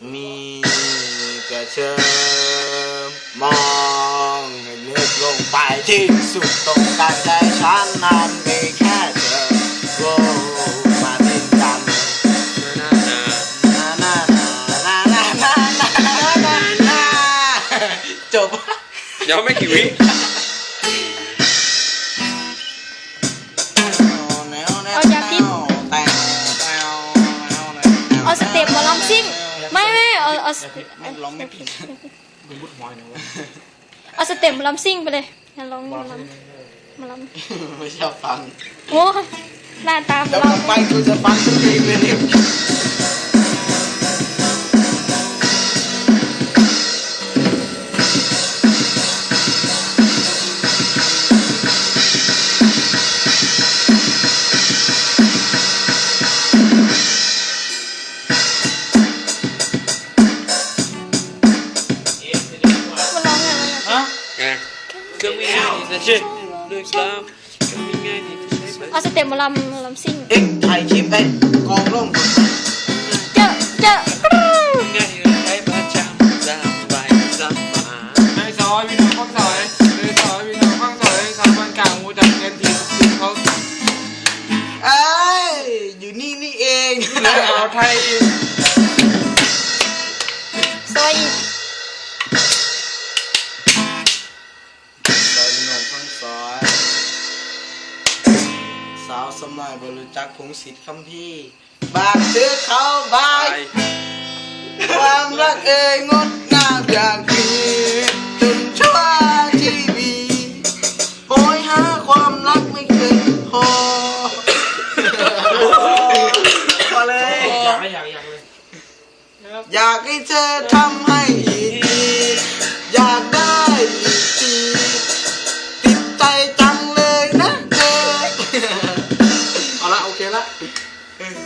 มีแต่เธอมมองให้เลึกลงไปที่สุดตรงกลางใจฉันนั้นมีแค่เธอโอ้มาติดกันนานานานานานานานานาจบเดี๋ยวไม่กี่วิเอายาพิษเอาสเต็ปหมาลำซิ่ง ไม่ไม่เอาเอาสไม่ร้องไม่ผิดมึงบุดหอยนะวะเอาสเต็ปหมาลำซิ่งไปเลยอย่าลองหมาลำหมาลไม่ชอบฟังำโอ้ยหน้าตาหแล้มาวต่อไปกูจะฟังทุกเพลงเลย ก็ไม่ง่ายที่จะเชื่อด้วยซ้ำก็ไม่ง่ายที่จะใช้เอาสเต็ปหมาลำหมาลำซิ่งเอ็กถ่ายคลิปไอ้กองร่มเจอเจอง่ายที่จะใช้ประจำซ้ำไปซ้ำมาในซอยมีหนองข้างซอยในซอยมีหนองข้างซอยสามวันกลางหูจับเงินทีทีเขาเอ้ยอยู่นี่นี่เองเลยเอาไทยซอยอีาวสมัยบรู้จักพงศิษฐ์คำพี่บางเสื้อเขาบาไปยความรักเอ่ยงดงามอย่างนี้จนชั่วชีวีโหยหาความรักไม่เคยพอพอเลย อยากอยากอยากเลยอยากให้เธอทำให้อี